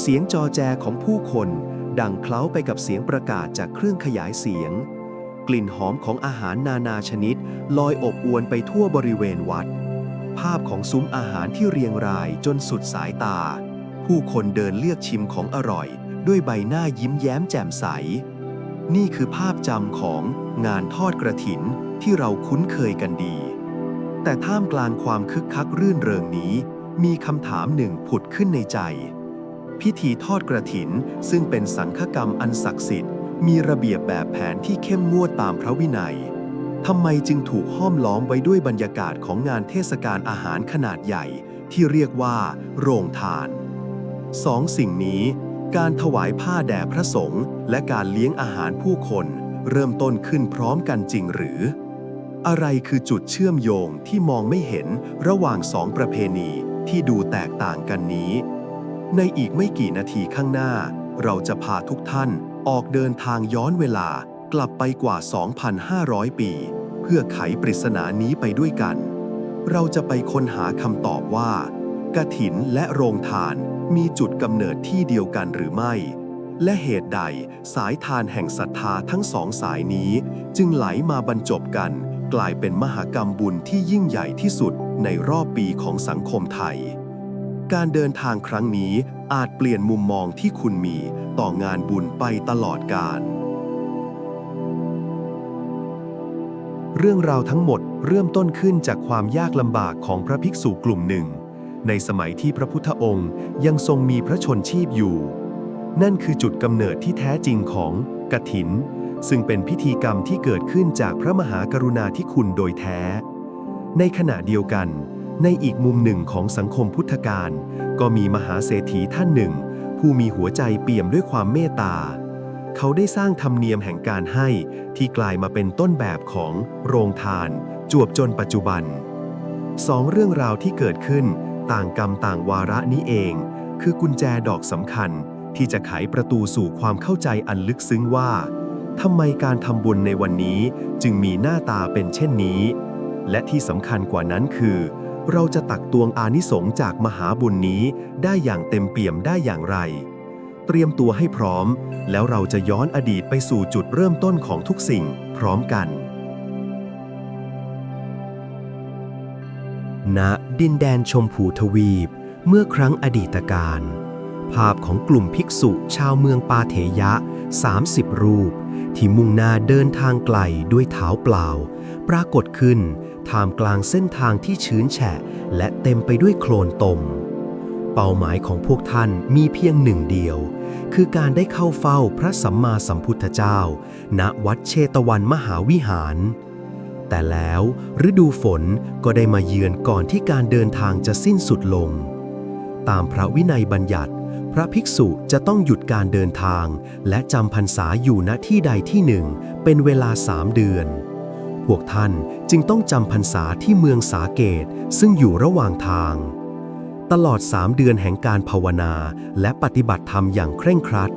เสียงจอแจของผู้คน ดังเคล้าไปกับเสียงประกาศจากเครื่องขยายเสียง กลิ่นหอมของอาหารนานาชนิด ลอยอบอวนไปทั่วบริเวณวัด ภาพของซุ้มอาหารที่เรียงรายจนสุดสายตา ผู้คนเดินเลือกชิมของอร่อย ด้วยใบหน้ายิ้มแย้มแจ่มใส นี่คือภาพจำของงานทอดกระถินที่เราคุ้นเคยกันดี แต่ท่ามกลางความคึกคักรื่นเริงนี้ มีคำถามหนึ่งผุดขึ้นในใจ พิธีทอดกระถิน ซึ่งเป็นสังฆกรรมอันศักดิ์สิทธิ์ มีระเบียบแบบแผนที่เข้มงวดตามพระวินัยทำไมจึงถูกห้อมล้อมไว้ด้วยบรรยากาศของงานเทศกาลอาหารขนาดใหญ่ ที่เรียกว่า โรงทานสองสิ่งนี้ การถวายผ้าแด่พระสงฆ์และการเลี้ยงอาหารผู้คน เริ่มต้นขึ้นพร้อมกันจริงหรือ อะไรคือจุดเชื่อมโยงที่มองไม่เห็นระหว่างสองประเพณีที่ดูแตกต่างกันนี้ ในอีกไม่กี่นาทีข้างหน้า เราจะพาทุกท่านออกเดินทางย้อนเวลากลับไปกว่า 2,500 ปี เพื่อไขปริศนานี้ไปด้วยกัน เราจะไปค้นหาคำตอบว่ากฐินและโรงทานมีจุดกำเนิดที่เดียวกันหรือไม่ และเหตุใดสายทานแห่งศรัทธาทั้งสองสายนี้ จึงไหลมาบรรจบกัน กลายเป็นมหากรรมบุญที่ยิ่งใหญ่ที่สุดในรอบปีของสังคมไทย การเดินทางครั้งนี้อาจเปลี่ยนมุมมองที่คุณมีต่องานบุญไปตลอดกาล เรื่องราวทั้งหมดเริ่มต้นขึ้นจากความยากลำบากของพระภิกษุกลุ่มหนึ่ง ในสมัยที่พระพุทธองค์ยังทรงมีพระชนชีพอยู่ นั่นคือจุดกำเนิดที่แท้จริงของกฐิน ซึ่งเป็นพิธีกรรมที่เกิดขึ้นจากพระมหากรุณาธิคุณโดยแท้ ในขณะเดียวกัน ในอีกมุมหนึ่งของสังคมพุทธกาลก็มีมหาเศรษฐีท่านหนึ่ง ผู้มีหัวใจเปี่ยมด้วยความเมตตา เขาได้สร้างธรรมเนียมแห่งการให้ที่กลายมาเป็นต้นแบบของโรงทาน จวบจนปัจจุบันสองเรื่องราวที่เกิดขึ้นต่างกรรมต่างวาระนี้เอง คือกุญแจดอกสำคัญที่จะไขประตูสู่ความเข้าใจอันลึกซึ้งว่าทำไมการทำบุญในวันนี้จึงมีหน้าตาเป็นเช่นนี้ และที่สำคัญกว่านั้นคือ เราจะตักตวงอานิสงส์จากมหาบุญนี้ได้อย่างเต็มเปี่ยมได้อย่างไร เตรียมตัวให้พร้อม แล้วเราจะย้อนอดีตไปสู่จุดเริ่มต้นของทุกสิ่งพร้อมกันณดินแดนชมพูทวีป เมื่อครั้งอดีตการ ภาพของกลุ่มภิกษุชาวเมืองปาเถยะ 30 รูป ที่มุ่งหน้าเดินทางไกลด้วยเท้าเปล่า ปรากฏขึ้น ท่ามกลางเส้นทางที่ชื้นแฉะ และเต็มไปด้วยโคลนตม เป้าหมายของพวกท่านมีเพียงหนึ่งเดียว คือการได้เข้าเฝ้าพระสัมมาสัมพุทธเจ้า ณวัดเชตวันมหาวิหาร แต่แล้วฤดูฝนก็ได้มาเยือนก่อนที่การเดินทางจะสิ้นสุดลง ตามพระวินัยบัญญัติ พระภิกษุจะต้องหยุดการเดินทาง และจำพรรษาอยู่ณที่ใดที่หนึ่ง เป็นเวลาสามเดือน พวกท่านจึงต้องจำพรรษาที่เมืองสาเกตซึ่งอยู่ระหว่างทาง ตลอดสามเดือนแห่งการภาวนาและปฏิบัติธรรมอย่างเคร่งครัด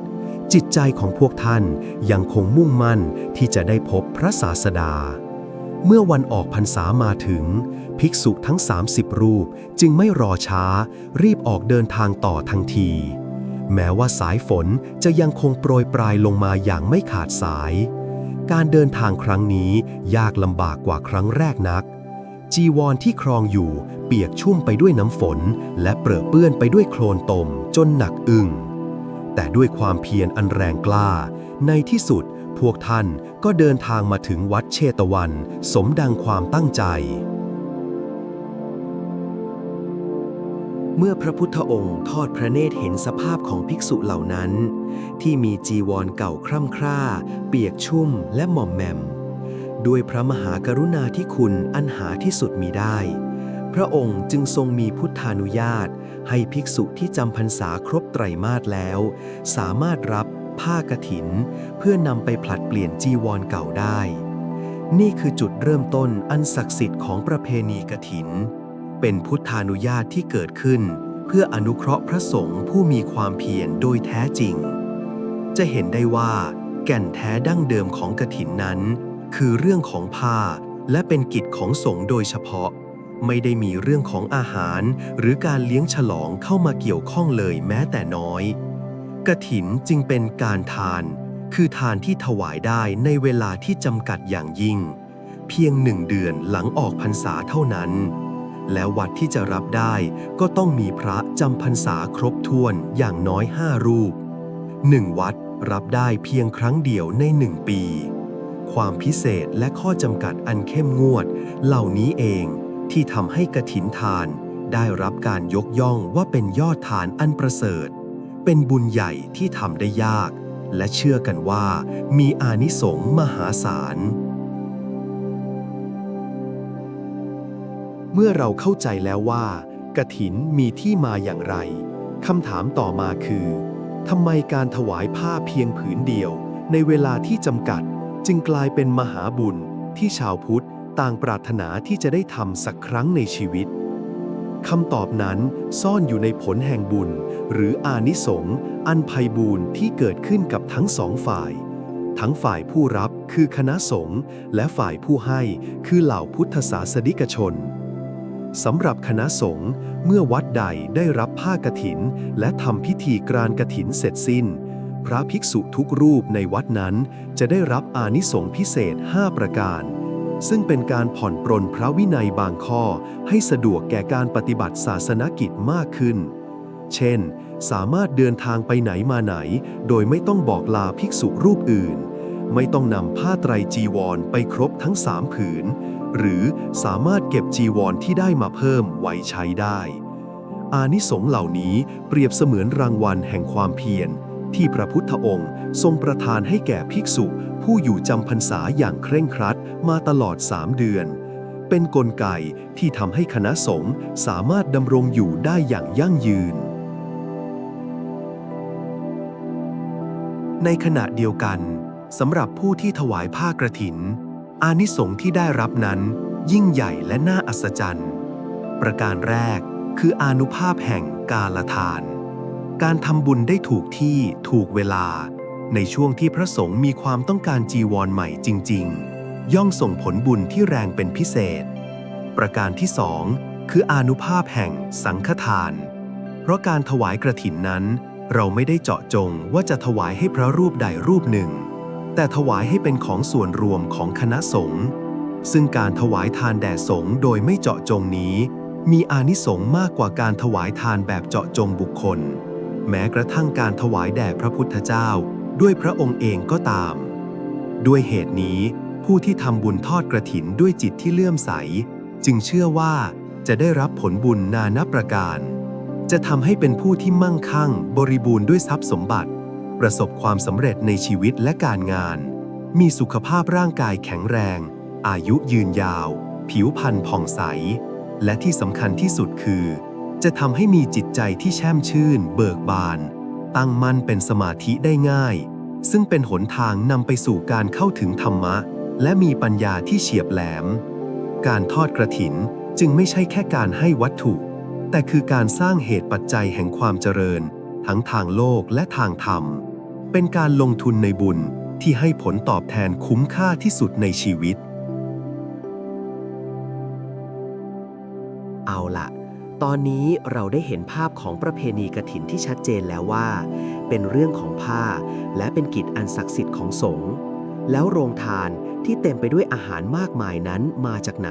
จิตใจของพวกท่านยังคงมุ่งมั่นที่จะได้พบพระศาสดา เมื่อวันออกพรรษามาถึง ภิกษุทั้ง 30 รูปจึงไม่รอช้า รีบออกเดินทางต่อทันที แม้ว่าสายฝนจะยังคงโปรยปลายลงมาอย่างไม่ขาดสาย การเดินทางครั้งนี้ยากลำบากกว่าครั้งแรกนัก จีวรที่ครองอยู่เปียกชุ่มไปด้วยน้ำฝน และเปรอะเปื้อนไปด้วยโคลนตมจนหนักอึ้งแต่ด้วยความเพียรอันแรงกล้า ในที่สุดพวกท่านก็เดินทางมาถึงวัดเชตวัน สมดังความตั้งใจ เมื่อพระพุทธองค์ทอดพระเนตรเห็นสภาพของภิกษุเหล่านั้น ที่มีจีวรเก่าคร่ำคร่า เปียกชุ่มและหม่อมแหมมด้วยพระมหากรุณาธิคุณอันหาที่สุดมีได้ พระองค์จึงทรงมีพุทธานุญาต ให้ภิกษุที่จำพรรษาครบไตรมาสแล้ว สามารถรับผ้ากฐิน เพื่อนำไปผลัดเปลี่ยนจีวรเก่าได้ นี่คือจุดเริ่มต้นอันศักดิ์สิทธิ์ของประเพณีกฐิน เป็นพุทธานุญาตที่เกิดขึ้น เพื่ออนุเคราะห์พระสงฆ์ผู้มีความเพียรโดยแท้จริง จะเห็นได้ว่าแก่นแท้ดั้งเดิมของกฐินนั้น คือเรื่องของผ้าและเป็นกิจของสงฆ์โดยเฉพาะ ไม่ได้มีเรื่องของอาหาร หรือการเลี้ยงฉลองเข้ามาเกี่ยวข้องเลยแม้แต่น้อยกถินจึงเป็นการทาน คือทานที่ถวายได้ในเวลาที่จำกัดอย่างยิ่ง เพียงหนึ่งเดือนหลังออกพรรษาเท่านั้น แล้ววัดที่จะรับได้ก็ต้องมีพระจำพรรษาครบถ้วนอย่างน้อยห้ารูปหนึ่งวัดรับได้เพียงครั้งเดียวในหนึ่งปี ความพิเศษและข้อจำกัดอันเข้มงวด เหล่านี้เองที่ทำให้กระถินทาน ได้รับการยกย่องว่าเป็นยอดทานอันประเสริฐ เป็นบุญใหญ่ที่ทำได้ยาก และเชื่อกันว่ามีอานิสงส์มหาศาล มื่อเราเข้าใจแล้วว่ากระถินมีที่มาอย่างไรคำถามต่อมาคือทำไมการถวายผ้าเพียงผืนเดียว ในเวลาที่จำกัด จึงกลายเป็นมหาบุญที่ชาวพุทธต่างปรารถนาที่จะได้ทำสักครั้งในชีวิตคำตอบนั้นซ่อนอยู่ในผลแห่งบุญ หรืออานิสงส์อันไพบูรณ์ที่เกิดขึ้นกับทั้งสองฝ่าย ทั้งฝ่ายผู้รับคือคณะสงฆ์และฝ่ายผู้ให้คือเหล่าพุทธศาสนิกชน สำหรับคณะสงฆ์เมื่อวัดใดได้รับผ้ากฐิน และทำพิธีกรานกฐินเสร็จสิ้น พระภิกษุทุกรูปในวัดนั้น จะได้รับอานิสงส์พิเศษ 5 ประการ ซึ่งเป็นการผ่อนปรนพระวินัยบางข้อ ให้สะดวกแก่การปฏิบัติศาสนกิจมากขึ้น เช่น สามารถเดินทางไปไหนมาไหน โดยไม่ต้องบอกลาภิกษุรูปอื่น ไม่ต้องนำผ้าไตรจีวรไปครบทั้งสามผืน หรือสามารถเก็บจีวรที่ได้มาเพิ่มไว้ใช้ได้ อานิสงส์เหล่านี้เปรียบเสมือนรางวัลแห่งความเพียร ที่พระพุทธองค์ทรงประทานให้แก่ภิกษุ ผู้อยู่จำพรรษาอย่างเคร่งครัดมาตลอดสามเดือน เป็นนกลไกที่ทำให้คณะสงฆ์สามารถดำรงอยู่ได้อย่างยั่งยืนในขณะเดียวกัน สำหรับผู้ที่ถวายผ้ากระถิน อานิสงส์ที่ได้รับนั้น ยิ่งใหญ่และน่าอัศจรรย์ ประการแรกคืออานุภาพแห่งกาลทาน การทำบุญได้ถูกที่ถูกเวลา ในช่วงที่พระสงฆ์มีความต้องการจีวรใหม่จริง ๆ ย่อมส่งผลบุญที่แรงเป็นพิเศษ ประการที่สองคืออานุภาพแห่งสังฆทาน เพราะการถวายกระถินนั้น เราไม่ได้เจาะจงว่าจะถวายให้พระรูปใดรูปหนึ่ง แต่ถวายให้เป็นของส่วนรวมของคณะสงฆ์ซึ่งการถวายทานแด่สงฆ์โดยไม่เจาะจงนี้ มีอานิสงส์มากกว่าการถวายทานแบบเจาะจงบุคคล แม้กระทั่งการถวายแด่พระพุทธเจ้า ด้วยพระองค์เองก็ตาม ด้วยเหตุนี้ ผู้ที่ทำบุญทอดกระถินด้วยจิตที่เลื่อมใส จึงเชื่อว่าจะได้รับผลบุญนานับประการ จะทำให้เป็นผู้ที่มั่งคั่ง บริบูรณ์ด้วยทรัพย์สมบัติ ประสบความสำเร็จในชีวิตและการงาน มีสุขภาพร่างกายแข็งแรง อายุยืนยาว ผิวพรรณผ่องใส และที่สำคัญที่สุดคือ จะทำให้มีจิตใจที่แช่มชื่น เบิกบาน ตั้งมั่นเป็นสมาธิได้ง่าย ซึ่งเป็นหนทางนำไปสู่การเข้าถึงธรรมะ และมีปัญญาที่เฉียบแหลม การทอดกระถินจึงไม่ใช่แค่การให้วัตถุ แต่คือการสร้างเหตุปัจจัยแห่งความเจริญ ทั้งทางโลกและทางธรรม เป็นการลงทุนในบุญที่ให้ผลตอบแทนคุ้มค่าที่สุดในชีวิต เอาละ ตอนนี้เราได้เห็นภาพของประเพณีกฐินที่ชัดเจนแล้วว่า เป็นเรื่องของผ้า และเป็นกิจอันศักดิ์สิทธิ์ของสงฆ์แล้วโรงทานที่เต็มไปด้วยอาหารมากมายนั้นมาจากไหน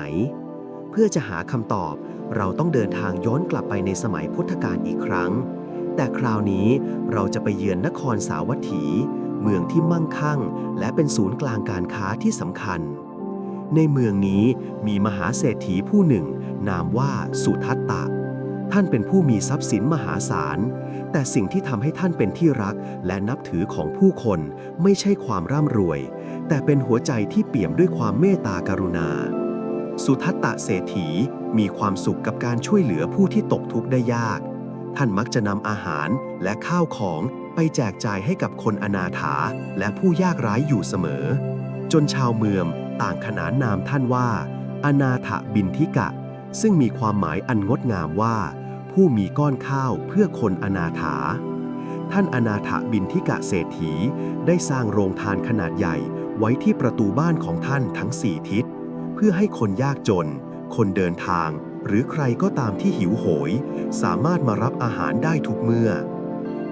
เพื่อจะหาคำตอบเราต้องเดินทางย้อนกลับไปในสมัยพุทธกาลอีกครั้ง แต่คราวนี้เราจะไปเยือนนครสาวัตถี เมืองที่มั่งคั่ง และเป็นศูนย์กลางการค้าที่สำคัญ ในเมืองนี้มีมหาเศรษฐีผู้หนึ่ง นามว่าสุทัตตะ ท่านเป็นผู้มีทรัพย์สินมหาศาล แต่สิ่งที่ทำให้ท่านเป็นที่รักและนับถือของผู้คนไม่ใช่ความร่ำรวย แต่เป็นหัวใจที่เปี่ยมด้วยความเมตตากรุณาสุทัตตะเศรษฐีมีความสุขกับการช่วยเหลือผู้ที่ตกทุกข์ได้ยาก ท่านมักจะนำอาหารและข้าวของไปแจกจ่ายให้กับคนอนาถาและผู้ยากไร้อยู่เสมอ จนชาวเมืองต่างขนานนามท่านว่า อนาถบินทิกะ ซึ่งมีความหมายอันงดงามว่า ผู้มีก้อนข้าวเพื่อคนอนาถา ท่านอนาถบินทิกะเศรษฐีได้สร้างโรงทานขนาดใหญ่ไว้ที่ประตูบ้านของท่านทั้งสี่ทิศ เพื่อให้คนยากจน คนเดินทาง หรือใครก็ตามที่หิวโหย สามารถมารับอาหารได้ทุกเมื่อ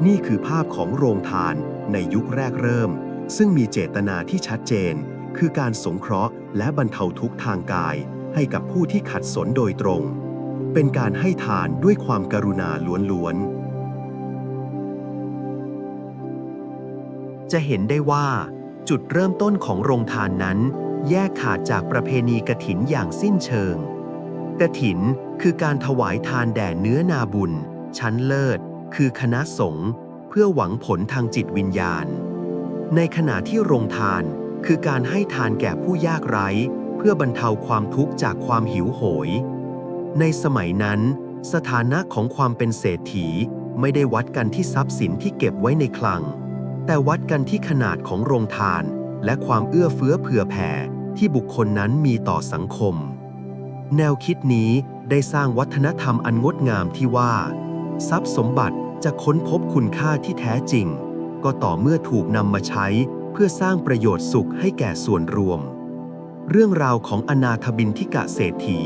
นี่คือภาพของโรงทานในยุคแรกเริ่ม ซึ่งมีเจตนาที่ชัดเจน คือการสงเคราะห์ และบรรเทาทุกข์ทางกาย ให้กับผู้ที่ขัดสนโดยตรง เป็นการให้ทานด้วยความกรุณาล้วนๆจะเห็นได้ว่าจุดเริ่มต้นของโรงทานนั้น แยกขาดจากประเพณีกระถินอย่างสิ้นเชิง กถินคือการถวายทานแด่เนื้อนาบุญ ชั้นเลิศ คือคณะสงฆ์เพื่อหวังผลทางจิตวิญญาณ ในขณะที่โรงทานคือการให้ทานแก่ผู้ยากไร้ เพื่อบรรเทาความทุกข์จากความหิวโหย ในสมัยนั้น สถานะของความเป็นเศรษฐีไม่ได้วัดกันที่ทรัพย์สินที่เก็บไว้ในคลัง แต่วัดกันที่ขนาดของโรงทาน และความเอื้อเฟื้อเผื่อแผ่ที่บุคคลนั้นมีต่อสังคม แนวคิดนี้ได้สร้างวัฒนธรรมอันงดงามที่ว่า ทรัพย์สมบัติจะค้นพบคุณค่าที่แท้จริง ก็ต่อเมื่อถูกนำมาใช้เพื่อสร้างประโยชน์สุขให้แก่ส่วนรวม เรื่องราวของอนาถบินทิกะเศรษฐี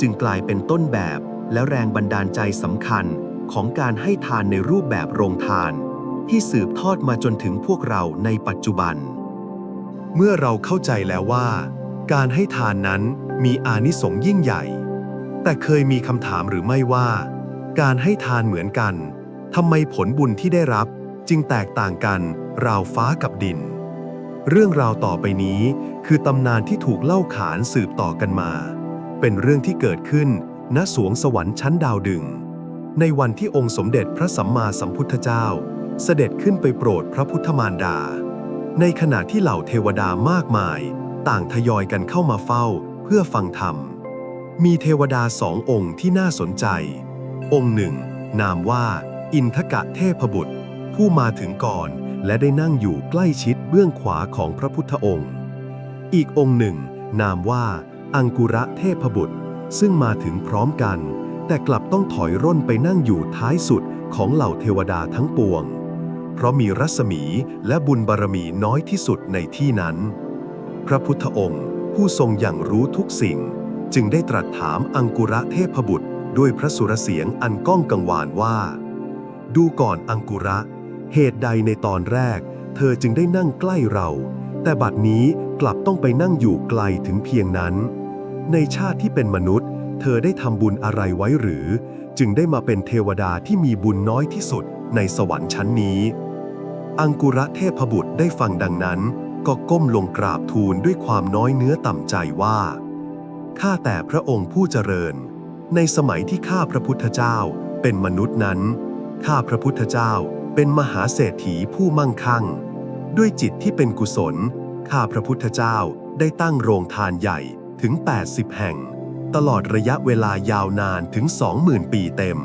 จึงกลายเป็นต้นแบบและแรงบันดาลใจสำคัญของการให้ทานในรูปแบบโรงทาน ที่สืบทอดมาจนถึงพวกเราในปัจจุบัน เมื่อเราเข้าใจแล้วว่า การให้ทานนั้น มีอานิสงส์ยิ่งใหญ่ แต่เคยมีคำถามหรือไม่ว่า การให้ทานเหมือนกันทำไมผลบุญที่ได้รับจึงแตกต่างกันราวฟ้ากับดิน เรื่องราวต่อไปนี้คือตำนานที่ถูกเล่าขานสืบต่อกันมา เป็นเรื่องที่เกิดขึ้นณสวงสวรรค์ชั้นดาวดึง ในวันที่องค์สมเด็จพระสัมมาสัมพุทธเจ้า เสด็จขึ้นไปโปรดพระพุทธมารดา ในขณะที่เหล่าเทวดามากมาย ต่างทยอยกันเข้ามาเฝ้า เพื่อฟังธรรม มีเทวดาสององค์ที่น่าสนใจ องค์หนึ่ง นามว่าอินทกะเทพบุตร ผู้มาถึงก่อนและได้นั่งอยู่ใกล้ชิดเบื้องขวาของพระพุทธองค์ อีกองค์หนึ่ง นามว่าอังกุระเทพบุตร ซึ่งมาถึงพร้อมกัน แต่กลับต้องถอยร่นไปนั่งอยู่ท้ายสุดของเหล่าเทวดาทั้งปวง เพราะมีรัศมีและบุญบารมีน้อยที่สุดในที่นั้น พระพุทธองค์ ผู้ทรงอย่างรู้ทุกสิ่ง จึงได้ตรัสถามอังกุระเทพบุตรด้วยพระสุรเสียงอันก้องกังวานว่า ดูก่อนอังกุระ เหตุใดในตอนแรก เธอจึงได้นั่งใกล้เรา แต่บัดนี้กลับต้องไปนั่งอยู่ไกลถึงเพียงนั้น ในชาติที่เป็นมนุษย์ เธอได้ทำบุญอะไรไว้หรือ จึงได้มาเป็นเทวดาที่มีบุญน้อยที่สุดในสวรรค์ชั้นนี้ อังกุระเทพบุตรได้ฟังดังนั้น ก็ก้มลงกราบทูลด้วยความน้อยเนื้อต่ำใจว่า ข้าแต่พระองค์ผู้เจริญ ในสมัยที่ข้าพระพุทธเจ้าเป็นมนุษย์นั้น ข้าพระพุทธเจ้าเป็นมหาเศรษฐีผู้มั่งคั่ง ด้วยจิตที่เป็นกุศล ข้าพระพุทธเจ้าได้ตั้งโรงทานใหญ่ถึง 80 แห่ง ตลอดระยะเวลายาวนานถึง 20,000 ปีเต็ม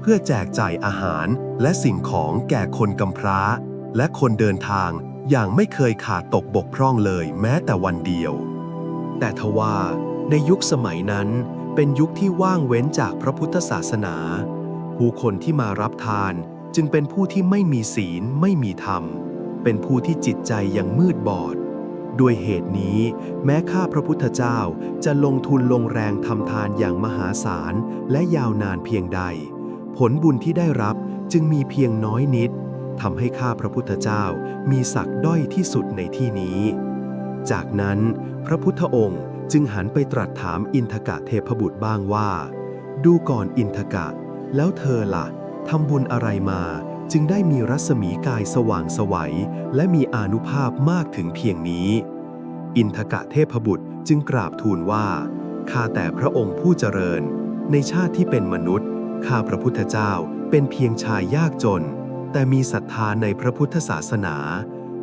เพื่อแจกจ่ายอาหารและสิ่งของแก่คนกำพร้า และคนเดินทาง อย่างไม่เคยขาดตกบกพร่องเลยแม้แต่วันเดียว แต่ทว่าในยุคสมัยนั้นเป็นยุคที่ว่างเว้นจากพระพุทธศาสนา ผู้คนที่มารับทานจึงเป็นผู้ที่ไม่มีศีลไม่มีธรรม เป็นผู้ที่จิตใจยังมืดบอด ด้วยเหตุนี้ แม้ข้าพระพุทธเจ้าจะลงทุนลงแรงทำทานอย่างมหาศาลและยาวนานเพียงใด ผลบุญที่ได้รับจึงมีเพียงน้อยนิด ทำให้ข้าพระพุทธเจ้ามีศักดิ์ด้อยที่สุดในที่นี้ จากนั้นพระพุทธองค์จึงหันไปตรัสถามอินทกะเทพบุตรบ้างว่า ดูก่อนอินทกะ แล้วเธอล่ะทำบุญอะไรมาจึงได้มีรัศมีกายสว่างสวัย และมีอานุภาพมากถึงเพียงนี้ อินทกะเทพบุตรจึงกราบทูลว่าข้าแต่พระองค์ผู้เจริญ ในชาติที่เป็นมนุษย์ข้าพระพุทธเจ้าเป็นเพียงชายยากจน แต่มีศรัทธาในพระพุทธศาสนา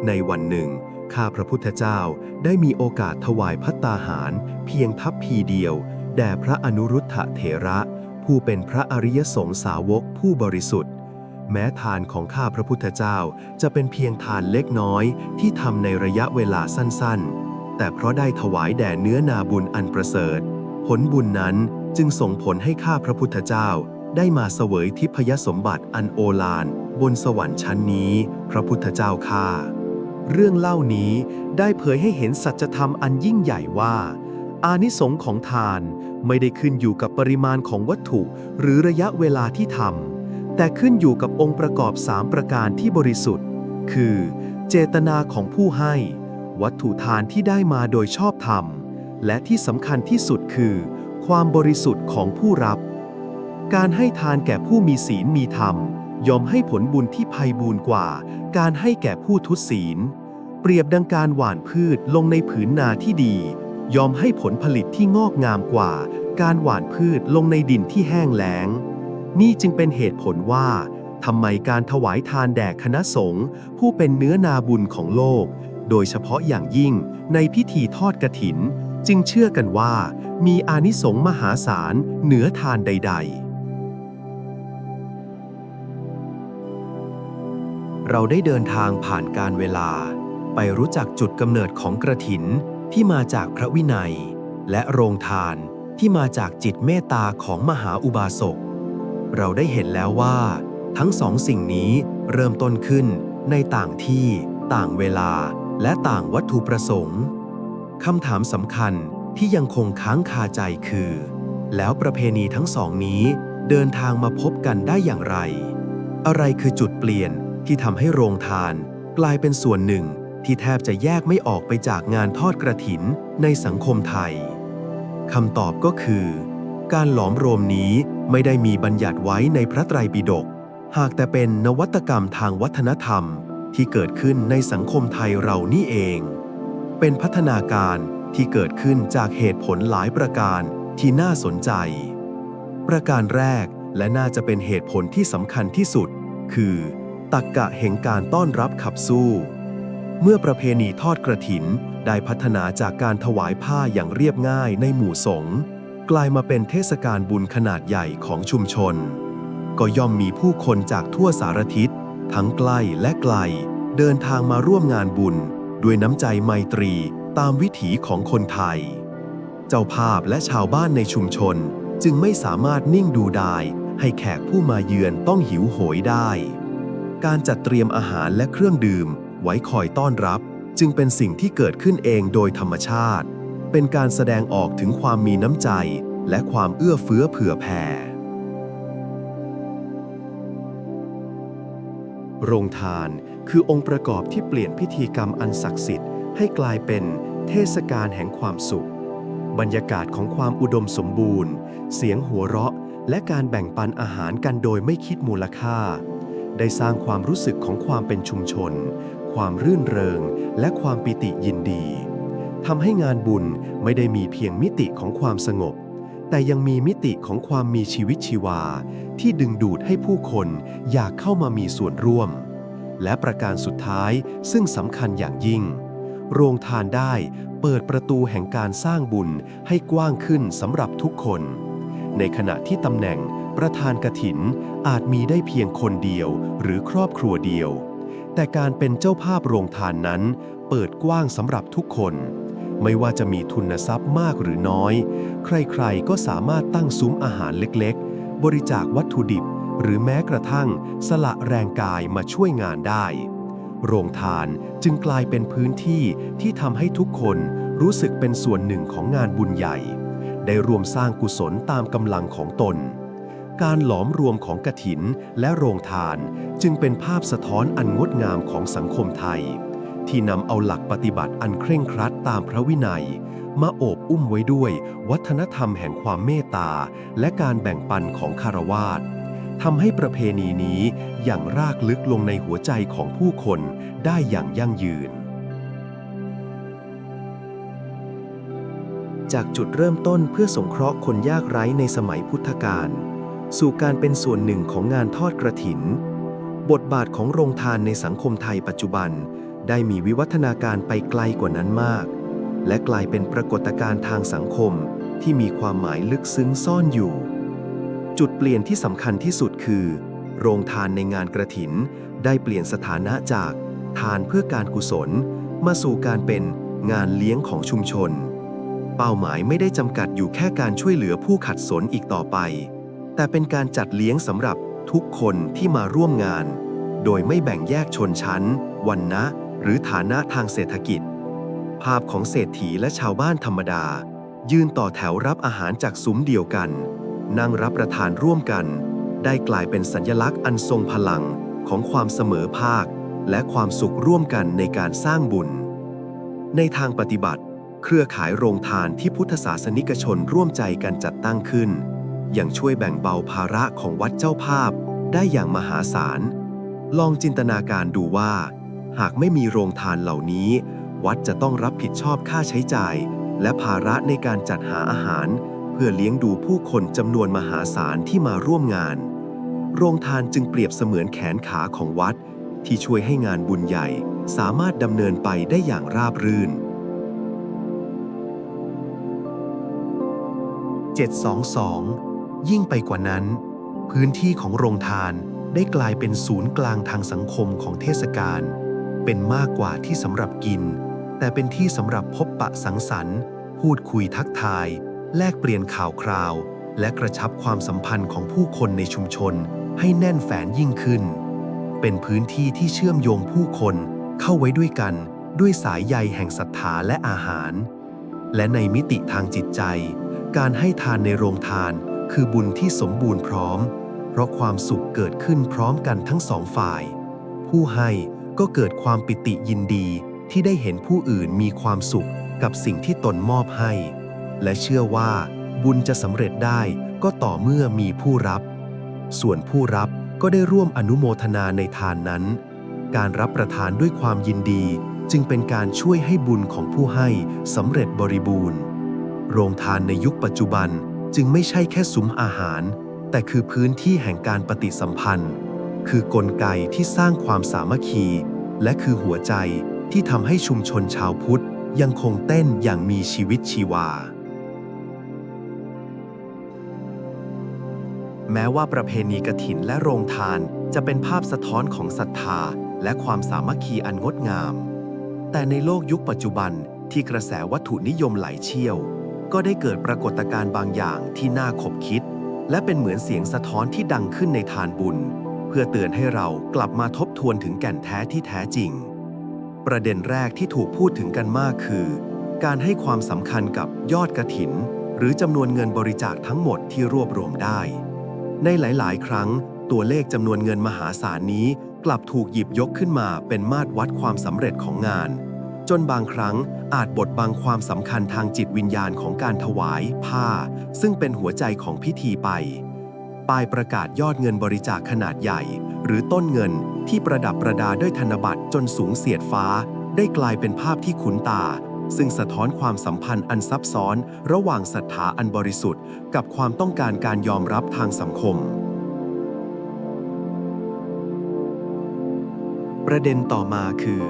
ในวันหนึ่ง ข้าพระพุทธเจ้าได้มีโอกาสถวายพัตตาหาร เพียงทัพพีเดียว แด่พระอนุรุทธะเถระ ผู้เป็นพระอริยสงสาวกผู้บริสุทธิ์ แม้ทานของข้าพระพุทธเจ้าจะเป็นเพียงทานเล็กน้อยที่ทำในระยะเวลาสั้นๆ แต่เพราะได้ถวายแด่เนื้อนาบุญอันประเสริฐ ผลบุญนั้นจึงส่งผลให้ข้าพระพุทธเจ้าได้มาเสวยทิพยสมบัติอันโอฬาร บนสวรรค์ชั้นนี้ พระพุทธเจ้าข้าเรื่องเล่านี้ได้เผยให้เห็นสัจธรรมอันยิ่งใหญ่ว่า อานิสงค์ของทานไม่ได้ขึ้นอยู่กับปริมาณของวัตถุ หรือระยะเวลาที่ทำแต่ขึ้นอยู่กับองค์ประกอบ 3 ประการที่บริสุทธิ์ คือ เจตนาของผู้ให้ วัตถุทานที่ได้มาโดยชอบธรรม และที่สำคัญที่สุดคือ ความบริสุทธิ์ของผู้รับ การให้ทานแก่ผู้มีศีลมีธรรม ยอมให้ผลบุญที่ไพบูรณ์กว่า การให้แก่ผู้ทุศีล เปรียบดังการหว่านพืชลงในผืนนาที่ดี ยอมให้ผลผลิตที่งอกงามกว่า การหว่านพืชลงในดินที่แห้งแล้ง นี่จึงเป็นเหตุผลว่าทำไมการถวายทานแด่คณะสงฆ์ผู้เป็นเนื้อนาบุญของโลก โดยเฉพาะอย่างยิ่งในพิธีทอดกระถิน จึงเชื่อกันว่า มีอานิสงส์มหาศาลเหนือทานใด ๆ เราได้เดินทางผ่านการเวลา ไปรู้จักจุดกำเนิดของกระถินที่มาจากพระวินัย และโรงทานที่มาจากจิตเมตตาของมหาอุบาสก เราได้เห็นแล้วว่า ทั้งสองสิ่งนี้เริ่มต้นขึ้นในต่างที่ ต่างเวลา และต่างวัตถุประสงค์คำถามสำคัญที่ยังคงค้างคาใจคือ แล้วประเพณีทั้งสองนี้เดินทางมาพบกันได้อย่างไร อะไรคือจุดเปลี่ยน ที่ทำให้โรงทาน กลายเป็นส่วนหนึ่งที่แทบจะแยกไม่ออกไปจากงานทอดกระถินในสังคมไทยคำตอบก็คือ การหลอมรวมนี้ไม่ได้มีบัญญัติไว้ในพระไตรปิฎกหากแต่เป็นนวัตกรรมทางวัฒนธรรม ที่เกิดขึ้นในสังคมไทยเรานี่เอง เป็นพัฒนาการที่เกิดขึ้นจากเหตุผลหลายประการที่น่าสนใจ ประการแรกและน่าจะเป็นเหตุผลที่สำคัญที่สุด คือ ตักกะแห่งการต้อนรับขับสู้ เมื่อประเพณีทอดกระถินได้พัฒนาจากการถวายผ้าอย่างเรียบง่ายในหมู่สงฆ์กลายมาเป็นเทศกาลบุญขนาดใหญ่ของชุมชน ก็ย่อมมีผู้คนจากทั่วสารทิศ ทั้งใกล้และไกล เดินทางมาร่วมงานบุญ ด้วยน้ำใจไมตรีตามวิถีของคนไทย เจ้าภาพและชาวบ้านในชุมชนจึงไม่สามารถนิ่งดูดายให้แขกผู้มาเยือนต้องหิวโหยได้ การจัดเตรียมอาหารและเครื่องดื่ม ไว้คอยต้อนรับ จึงเป็นสิ่งที่เกิดขึ้นเองโดยธรรมชาติ เป็นการแสดงออกถึงความมีน้ำใจ และความเอื้อเฟื้อเผื่อแผ่ โรงทานคือองค์ประกอบที่เปลี่ยนพิธีกรรมอันศักดิ์สิทธิ์ ให้กลายเป็นเทศกาลแห่งความสุข บรรยากาศของความอุดมสมบูรณ์ เสียงหัวเราะ และการแบ่งปันอาหารกันโดยไม่คิดมูลค่า ได้สร้างความรู้สึกของความเป็นชุมชน ความรื่นเริง และความปิติยินดีทำให้งานบุญไม่ได้มีเพียงมิติของความสงบ แต่ยังมีมิติของความมีชีวิตชีวา ที่ดึงดูดให้ผู้คนอยากเข้ามามีส่วนร่วม และประการสุดท้ายซึ่งสำคัญอย่างยิ่ง โรงทานได้เปิดประตูแห่งการสร้างบุญให้กว้างขึ้นสำหรับทุกคน ในขณะที่ตำแหน่ง ประธานกฐินอาจมีได้เพียงคนเดียวหรือครอบครัวเดียว แต่การเป็นเจ้าภาพโรงทานนั้น เปิดกว้างสำหรับทุกคน ไม่ว่าจะมีทุนทรัพย์มากหรือน้อย ใครๆก็สามารถตั้งซุ้มอาหารเล็กๆ บริจาควัตถุดิบ หรือแม้กระทั่ง สละแรงกายมาช่วยงานได้ โรงทานจึงกลายเป็นพื้นที่ที่ทำให้ทุกคนรู้สึกเป็นส่วนหนึ่งของงานบุญใหญ่ ได้รวมสร้างกุศลตามกำลังของตน การหลอมรวมของกฐินและโรงทาน จึงเป็นภาพสะท้อนอันงดงามของสังคมไทย ที่นำเอาหลักปฏิบัติอันเคร่งครัดตามพระวินัย มาโอบอุ้มไว้ด้วยวัฒนธรรมแห่งความเมตตา และการแบ่งปันของคารวาสทำให้ประเพณีนี้อย่างรากลึกลงในหัวใจของผู้คนได้อย่างยั่งยืน จากจุดเริ่มต้นเพื่อสงเคราะห์คนยากไร้ในสมัยพุทธกาล สู่การเป็นส่วนหนึ่งของงานทอดกระถิน บทบาทของโรงทานในสังคมไทยปัจจุบัน ได้มีวิวัฒนาการไปไกลกว่านั้นมาก และกลายเป็นปรากฏการณ์ทางสังคมที่มีความหมายลึกซึ้งซ่อนอยู่ จุดเปลี่ยนที่สำคัญที่สุดคือ โรงทานในงานกระถิน ได้เปลี่ยนสถานะจากทานเพื่อการกุศล มาสู่การเป็นงานเลี้ยงของชุมชน เป้าหมายไม่ได้จำกัดอยู่แค่การช่วยเหลือผู้ขัดสนอีกต่อไป แต่เป็นการจัดเลี้ยงสำหรับทุกคนที่มาร่วมงาน โดยไม่แบ่งแยกชนชั้น วันนะ หรือฐานะทางเศรษฐกิจ ภาพของเศรษฐีและชาวบ้านธรรมดา ยืนต่อแถวรับอาหารจากซุ้มเดียวกัน นั่งรับประทานร่วมกัน ได้กลายเป็นสัญลักษณ์อันทรงพลังของความเสมอภาค และความสุขร่วมกันในการสร้างบุญ ในทางปฏิบัติ เครือข่ายโรงทานที่พุทธศาสนิกชนร่วมใจกันจัดตั้งขึ้น ยังช่วยแบ่งเบาภาระของวัดเจ้าภาพได้อย่างมหาศาล ลองจินตนาการดูว่า หากไม่มีโรงทานเหล่านี้ วัดจะต้องรับผิดชอบค่าใช้จ่าย และภาระในการจัดหาอาหาร เพื่อเลี้ยงดูผู้คนจำนวนมหาศาลที่มาร่วมงาน โรงทานจึงเปรียบเสมือนแขนขาของวัด ที่ช่วยให้งานบุญใหญ่สามารถดำเนินไปได้อย่างราบรื่น 722 ยิ่งไปกว่านั้น พื้นที่ของโรงทานได้กลายเป็นศูนย์กลางทางสังคมของเทศกาล เป็นมากกว่าที่สำหรับกิน แต่เป็นที่สำหรับพบปะสังสรรค์ พูดคุยทักทาย แลกเปลี่ยนข่าวคราว และกระชับความสัมพันธ์ของผู้คนในชุมชน ให้แน่นแฟนยิ่งขึ้น เป็นพื้นที่ที่เชื่อมโยงผู้คนเข้าไว้ด้วยกัน ด้วยสายใยแห่งศรัทธาและอาหาร และในมิติทางจิตใจ การให้ทานในโรงทาน คือบุญที่สมบูรณ์พร้อม เพราะความสุขเกิดขึ้นพร้อมกันทั้งสองฝ่าย ผู้ให้ก็เกิดความปิติยินดีที่ได้เห็นผู้อื่นมีความสุขกับสิ่งที่ตนมอบให้ และเชื่อว่า บุญจะสำเร็จได้ก็ต่อเมื่อมีผู้รับ ส่วนผู้รับก็ได้ร่วมอนุโมทนาในทานนั้น การรับประทานด้วยความยินดีจึงเป็นการช่วยให้บุญของผู้ให้สำเร็จบริบูรณ์ โรงทานในยุคปัจจุบัน จึงไม่ใช่แค่ซุ้มอาหาร แต่คือพื้นที่แห่งการปฏิสัมพันธ์ คือกลไกที่สร้างความสามัคคี และคือหัวใจที่ทำให้ชุมชนชาวพุทธ ยังคงเต้นอย่างมีชีวิตชีวา แม้ว่าประเพณีกฐินและโรงทานจะเป็นภาพสะท้อนของศรัทธา และความสามัคคีอันงดงาม แต่ในโลกยุคปัจจุบันที่กระแสวัตถุนิยมไหลเชี่ยว ก็ได้เกิดปรากฏการณ์บางอย่างที่น่าขบคิด และเป็นเหมือนเสียงสะท้อนที่ดังขึ้นในทานบุญ เพื่อเตือนให้เรากลับมาทบทวนถึงแก่นแท้ที่แท้จริง ประเด็นแรกที่ถูกพูดถึงกันมากคือ การให้ความสำคัญกับยอดกระถิน หรือจำนวนเงินบริจาคทั้งหมดที่รวบรวมได้ ในหลาย ๆ ครั้ง ตัวเลขจำนวนเงินมหาศาลนี้ กลับถูกหยิบยกขึ้นมาเป็นมาตรวัดความสำเร็จของงาน จนบางครั้งอาจบดบังความสำคัญทางจิตวิญญาณของการถวาย ผ้า ซึ่งเป็นหัวใจของพิธีไปป้ายประกาศยอดเงินบริจาคขนาดใหญ่ หรือต้นเงินที่ประดับประดาด้วยธนบัตรจนสูงเสียดฟ้า ได้กลายเป็นภาพที่คุ้นตา ซึ่งสะท้อนความสัมพันธ์อันซับซ้อน ระหว่างศรัทธาอันบริสุทธิ์ กับความต้องการการยอมรับทางสังคม ประเด็นต่อมาคือ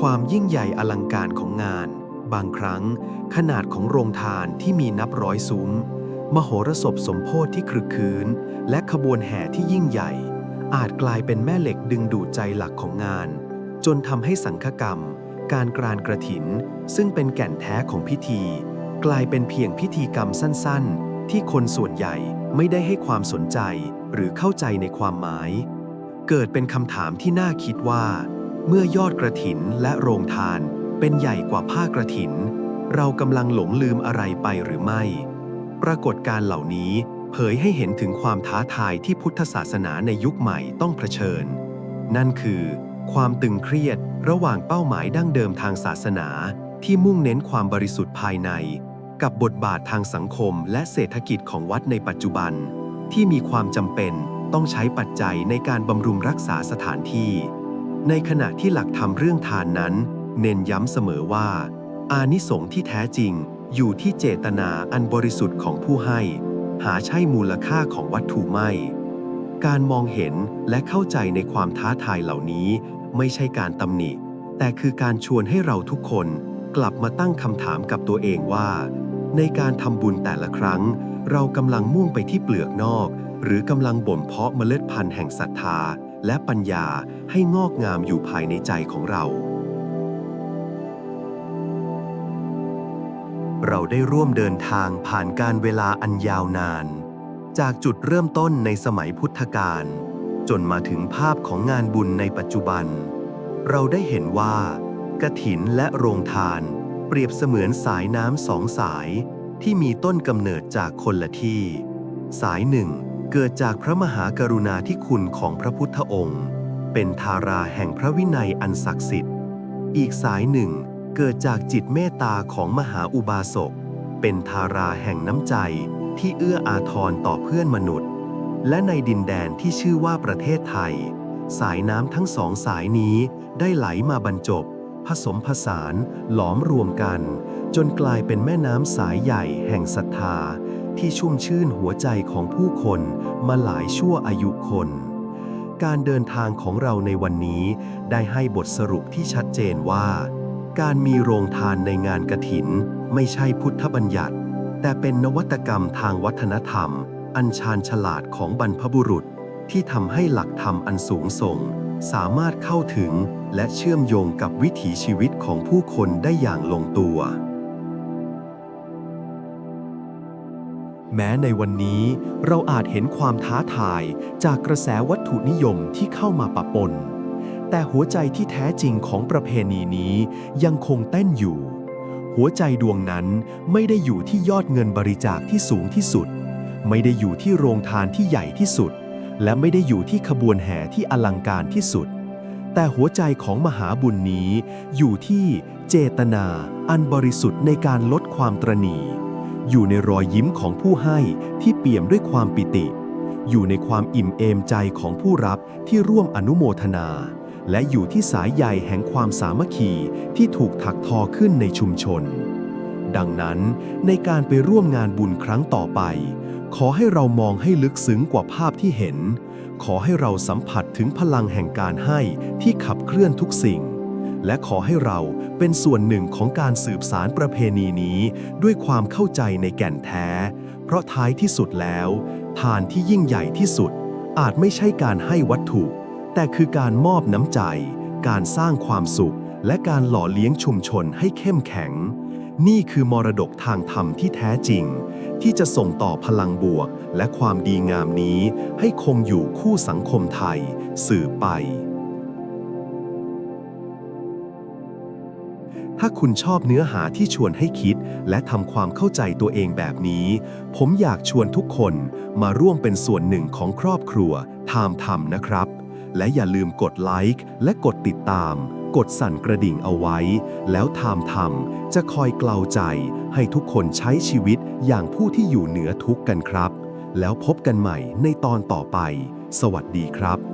ความยิ่งใหญ่อลังการของงาน บางครั้ง ขนาดของโรงทานที่มีนับร้อยซุ้ม มโหรสพสมโพธิที่ครึกคืน และขบวนแห่ที่ยิ่งใหญ่ อาจกลายเป็นแม่เหล็กดึงดูดใจหลักของงาน จนทำให้สังฆกรรม การกรานกระถิน ซึ่งเป็นแก่นแท้ของพิธี กลายเป็นเพียงพิธีกรรมสั้นๆ ที่คนส่วนใหญ่ไม่ได้ให้ความสนใจหรือเข้าใจในความหมาย เกิดเป็นคำถามที่น่าคิดว่า เมื่อยอดกระถินและโรงทานเป็นใหญ่กว่าผ้ากระถิน เรากำลังหลงลืมอะไรไปหรือไม่ ปรากฏการเหล่านี้เผยให้เห็นถึงความท้าทายที่พุทธศาสนาในยุคใหม่ต้องเผชิญ นั่นคือ ความตึงเครียดระหว่างเป้าหมายดั้งเดิมทางศาสนาที่มุ่งเน้นความบริสุทธิ์ภายใน กับบทบาททางสังคมและเศรษฐกิจของวัดในปัจจุบัน ที่มีความจำเป็นต้องใช้ปัจจัยในการบำรุงรักษาสถานที่ ในขณะที่หลักธรรมเรื่องทานนั้น เน้นย้ำเสมอว่า อานิสงส์ที่แท้จริง อยู่ที่เจตนาอันบริสุทธิ์ของผู้ให้ หาใช่มูลค่าของวัตถุไม่ การมองเห็นและเข้าใจในความท้าทายเหล่านี้ ไม่ใช่การตำหนิ แต่คือการชวนให้เราทุกคนกลับมาตั้งคำถามกับตัวเองว่า ในการทำบุญแต่ละครั้ง เรากำลังมุ่งไปที่เปลือกนอก หรือกำลังบ่มเพาะเมล็ดพันธุ์แห่งศรัทธา และปัญญาให้งอกงามอยู่ภายในใจของเรา เราได้ร่วมเดินทางผ่านการเวลาอันยาวนาน จากจุดเริ่มต้นในสมัยพุทธกาลจนมาถึงภาพของงานบุญในปัจจุบัน เราได้เห็นว่ากระถินและโรงทาน เปรียบเสมือนสายน้ำสองสายที่มีต้นกำเนิดจากคนละที่ สายหนึ่ง เกิดจากพระมหากรุณาธิคุณของพระพุทธองค์ เป็นทาราแห่งพระวินัยอันศักดิ์สิทธิ์ อีกสายหนึ่งเกิดจากจิตเมตตาของมหาอุบาสก เป็นทาราแห่งน้ำใจที่เอื้ออาทรต่อเพื่อนมนุษย์ และในดินแดนที่ชื่อว่าประเทศไทย สายน้ำทั้งสองสายนี้ได้ไหลมาบรรจบ ผสมผสาน หลอมรวมกัน จนกลายเป็นแม่น้ำสายใหญ่แห่งศรัทธา ที่ชุ่มชื่นหัวใจของผู้คนมาหลายชั่วอายุคน การเดินทางของเราในวันนี้ได้ให้บทสรุปที่ชัดเจนว่า การมีโรงทานในงานกระถิน ไม่ใช่พุทธบัญญัติ แต่เป็นนวัตกรรมทางวัฒนธรรม อันชาญฉลาดของบรรพบุรุษ ที่ทำให้หลักธรรมอันสูงส่ง สามารถเข้าถึงและเชื่อมโยงกับวิถีชีวิตของผู้คนได้อย่างลงตัว แม้ในวันนี้เราอาจเห็นความท้าทายจากกระแสวัตถุนิยมที่เข้ามาปะปน แต่หัวใจที่แท้จริงของประเพณีนี้ยังคงเต้นอยู่ หัวใจดวงนั้นไม่ได้อยู่ที่ยอดเงินบริจาคที่สูงที่สุด ไม่ได้อยู่ที่โรงทานที่ใหญ่ที่สุด และไม่ได้อยู่ที่ขบวนแห่ที่อลังการที่สุด แต่หัวใจของมหาบุญนี้อยู่ที่เจตนาอันบริสุทธิ์ในการลดความตรณี อยู่ในรอยยิ้มของผู้ให้ที่เปี่ยมด้วยความปิติ อยู่ในความอิ่มเอมใจของผู้รับที่ร่วมอนุโมทนา และอยู่ที่สายใยแห่งความสามัคคีที่ถูกถักทอขึ้นในชุมชน ดังนั้นในการไปร่วมงานบุญครั้งต่อไป ขอให้เรามองให้ลึกซึ้งกว่าภาพที่เห็น ขอให้เราสัมผัสถึงพลังแห่งการให้ที่ขับเคลื่อนทุกสิ่ง และขอให้เราเป็นส่วนหนึ่งของการสืบสารประเพณีนี้ ด้วยความเข้าใจในแก่นแท้ เพราะท้ายที่สุดแล้ว ทานที่ยิ่งใหญ่ที่สุด อาจไม่ใช่การให้วัตถุ แต่คือการมอบน้ำใจ การสร้างความสุข และการหล่อเลี้ยงชุมชนให้เข้มแข็ง นี่คือมรดกทางธรรมที่แท้จริง ที่จะส่งต่อพลังบวก และความดีงามนี้ ให้คงอยู่คู่สังคมไทย สืบไป ถ้าคุณชอบเนื้อหาที่ชวนให้คิด และทำความเข้าใจตัวเองแบบนี้ ผมอยากชวนทุกคนมาร่วมเป็นส่วนหนึ่งของครอบครัวไทม์ทำนะครับ และอย่าลืมกดไลค์และกดติดตาม กดสั่นกระดิ่งเอาไว้ แล้วไทม์ทำจะคอยเกลาใจ ให้ทุกคนใช้ชีวิตอย่างผู้ที่อยู่เหนือทุกข์กันครับ แล้วพบกันใหม่ในตอนต่อไป สวัสดีครับ